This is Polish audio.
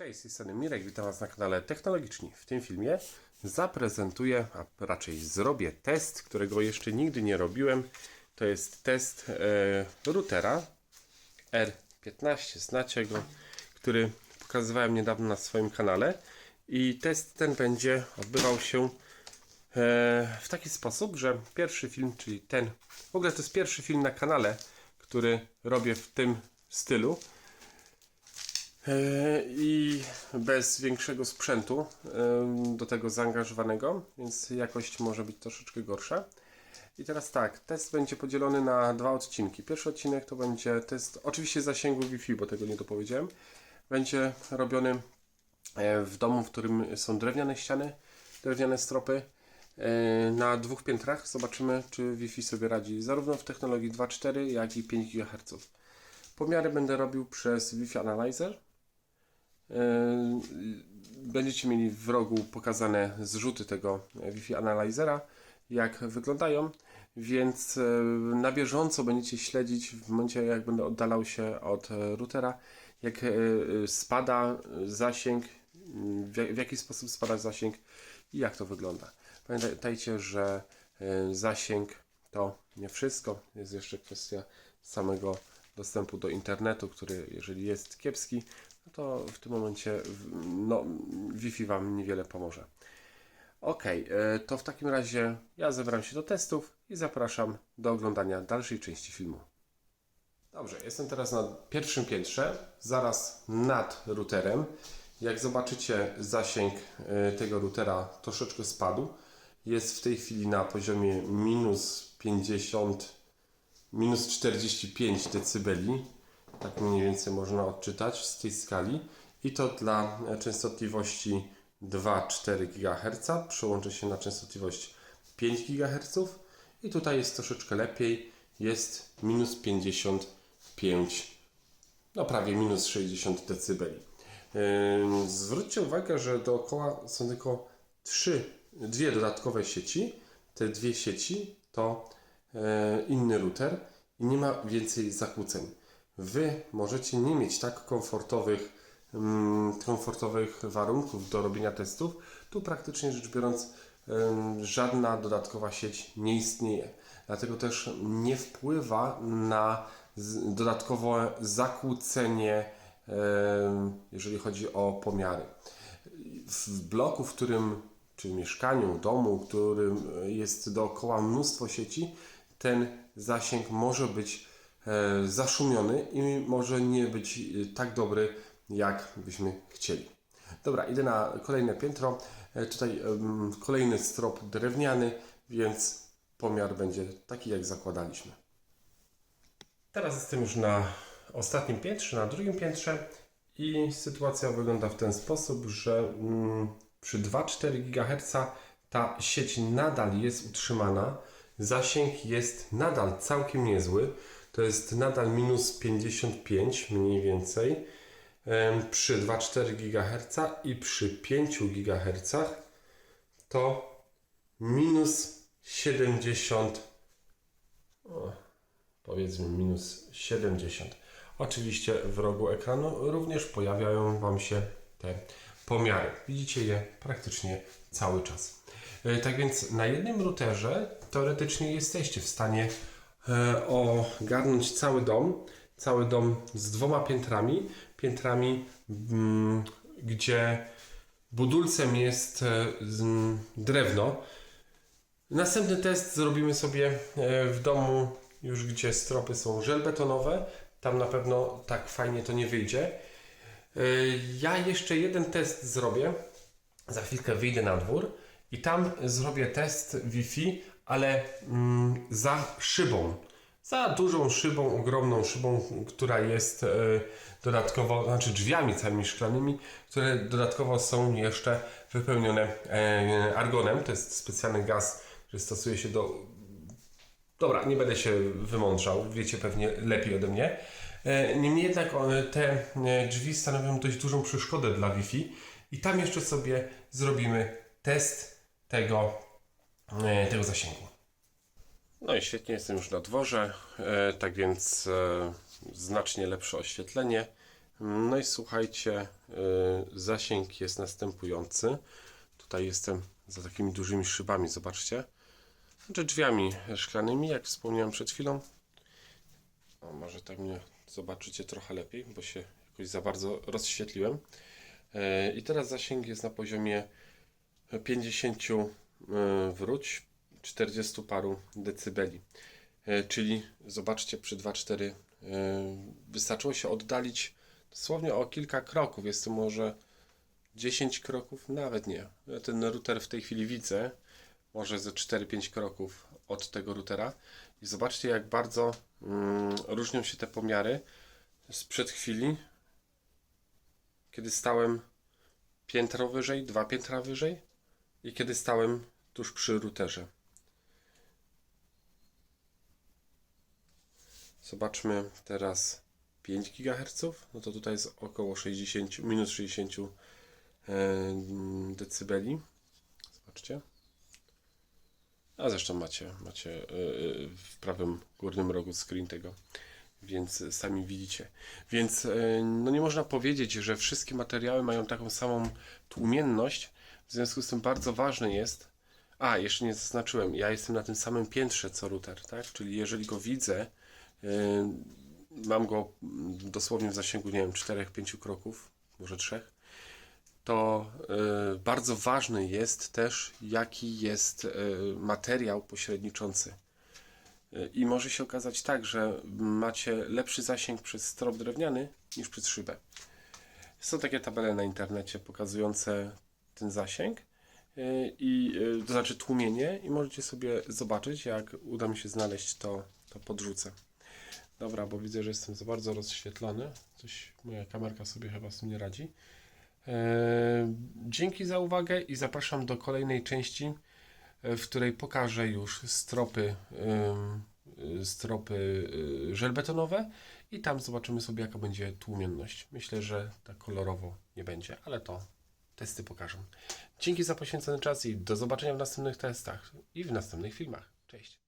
Cześć, z tej strony Mirek, witam Was na kanale Technologiczni. W tym filmie zaprezentuję, a raczej zrobię test, którego jeszcze nigdy nie robiłem. To jest test e, routera R15, znacie go, który pokazywałem niedawno na swoim kanale. I test ten będzie odbywał się e, w taki sposób, że pierwszy film, czyli ten, w ogóle to jest pierwszy film na kanale, który robię w tym stylu. E, I bez większego sprzętu do tego zaangażowanego, więc jakość może być troszeczkę gorsza. I teraz tak, test będzie podzielony na dwa odcinki. Pierwszy odcinek to będzie test, oczywiście zasięgu Wi-Fi, bo tego nie dopowiedziałem. Będzie robiony e, w domu, w którym są drewniane ściany, drewniane stropy. e, Na dwóch piętrach zobaczymy, czy Wi-Fi sobie radzi zarówno w technologii 2.4, jak i 5 GHz. Pomiary będę robił przez Wi-Fi Analyzer. Yy, Będziecie mieli w rogu pokazane zrzuty tego Wi-Fi Analyzera, jak wyglądają, więc yy, na bieżąco będziecie śledzić w momencie, jak będę oddalał się od e, routera, jak e, spada zasięg, w jak- w jaki sposób spada zasięg i jak to wygląda. Pamiętajcie, że e, zasięg to nie wszystko, jest jeszcze kwestia samego dostępu do internetu, który jeżeli jest kiepski, to w tym momencie no, Wi-Fi Wam niewiele pomoże. Ok, to w takim razie ja zabieram się do testów i zapraszam do oglądania dalszej części filmu. Dobrze, jestem teraz na pierwszym piętrze, zaraz nad routerem. Jak zobaczycie, zasięg e, tego routera troszeczkę spadł. Jest w tej chwili na poziomie minus 50, minus 45 decybeli. Tak mniej więcej można odczytać z tej skali. I to dla częstotliwości 2,4 GHz. Przełączę się na częstotliwość 5 GHz. I tutaj jest troszeczkę lepiej. Jest minus 55 no prawie minus 60 dB. Zwróćcie uwagę, że dookoła są tylko trzy, dwie dodatkowe sieci. Te dwie sieci to e, inny router i nie ma więcej zakłóceń. Wy możecie nie mieć tak komfortowych, mm, komfortowych warunków do robienia testów. Tu praktycznie rzecz biorąc żadna dodatkowa sieć nie istnieje. Dlatego też nie wpływa na dodatkowe zakłócenie, jeżeli chodzi o pomiary. W bloku, w którym, czy mieszkaniu, domu, w którym jest dookoła mnóstwo sieci, ten zasięg może być zaszumiony i może nie być e, tak dobry, jak byśmy chcieli. Dobra, idę na kolejne piętro. E, Tutaj kolejny strop drewniany, więc pomiar będzie taki, jak zakładaliśmy. Teraz jestem już na ostatnim piętrze, na drugim piętrze i sytuacja wygląda w ten sposób, że mm, przy 2,4 GHz ta sieć nadal jest utrzymana. Zasięg jest nadal całkiem niezły. To jest nadal minus 55 mniej więcej przy 2,4 GHz i przy 5 GHz to minus 70 powiedzmy minus 70. Oczywiście w rogu ekranu również pojawiają Wam się te pomiary. Widzicie je praktycznie cały czas. E, Tak więc na jednym routerze teoretycznie jesteście w stanie ogarnąć cały dom. Cały dom z dwoma piętrami. Piętrami, mm, gdzie budulcem jest e, drewno. Następny test zrobimy sobie e, w domu, już gdzie stropy są żelbetonowe. Tam na pewno tak fajnie to nie wyjdzie. E, Ja jeszcze jeden test zrobię. Za chwilkę wyjdę na dwór i tam zrobię test Wi-Fi, ale mm, za szybą. Za dużą szybą, ogromną szybą, która jest e, dodatkowo, znaczy drzwiami całymi szklanymi, które dodatkowo są jeszcze wypełnione e, argonem. To jest specjalny gaz, który stosuje się do Dobra, nie będę się wymądrzał, wiecie pewnie lepiej ode mnie. E, Niemniej jednak one, te drzwi stanowią dość dużą przeszkodę dla Wi-Fi i tam jeszcze sobie zrobimy test tego, tego zasięgu. No i świetnie, jestem już na dworze, e, tak więc e, znacznie lepsze oświetlenie. No i słuchajcie, zasięg jest następujący. Tutaj jestem za takimi dużymi szybami, zobaczcie. Znaczy drzwiami szklanymi, jak wspomniałem przed chwilą. O, może tak mnie zobaczycie trochę lepiej, bo się jakoś za bardzo rozświetliłem. E, I teraz zasięg jest na poziomie 50 e, wróć, 40 paru decybeli. E, Czyli zobaczcie, przy 2.4 e, wystarczyło się oddalić dosłownie o kilka kroków. Jest to może 10 kroków, nawet nie. Ten router w tej chwili widzę, może ze 4-5 kroków od tego routera. I zobaczcie, jak bardzo mm, różnią się te pomiary sprzed chwili, kiedy stałem piętro wyżej, dwa piętra wyżej i kiedy stałem tuż przy routerze. Zobaczmy teraz 5 GHz, no to tutaj jest około 60, minus 60 e, decybeli. Zobaczcie. A zresztą macie, macie e, w prawym górnym rogu screen tego, więc sami widzicie. Więc e, no nie można powiedzieć, że wszystkie materiały mają taką samą tłumienność, w związku z tym bardzo ważne jest, a jeszcze nie zaznaczyłem, ja jestem na tym samym piętrze co router, tak? Czyli jeżeli go widzę, e, mam go dosłownie w zasięgu, nie wiem, 4-5 kroków, może 3, to y, bardzo ważny jest też, jaki jest y, materiał pośredniczący. Y, I może się okazać tak, że macie lepszy zasięg przez strop drewniany niż przez szybę. Są takie tabele na internecie pokazujące ten zasięg i y, to znaczy tłumienie i możecie sobie zobaczyć, jak uda mi się znaleźć to, to podrzucę. Dobra, bo widzę, że jestem za bardzo rozświetlony. Coś moja kamerka sobie chyba z tym nie radzi. Eee, Dzięki za uwagę i zapraszam do kolejnej części, e, w której pokażę już stropy, stropy żelbetonowe i tam zobaczymy sobie jaka będzie tłumienność. Myślę, że tak kolorowo nie będzie, ale to testy pokażą. Dzięki za poświęcony czas i do zobaczenia w następnych testach i w następnych filmach. Cześć.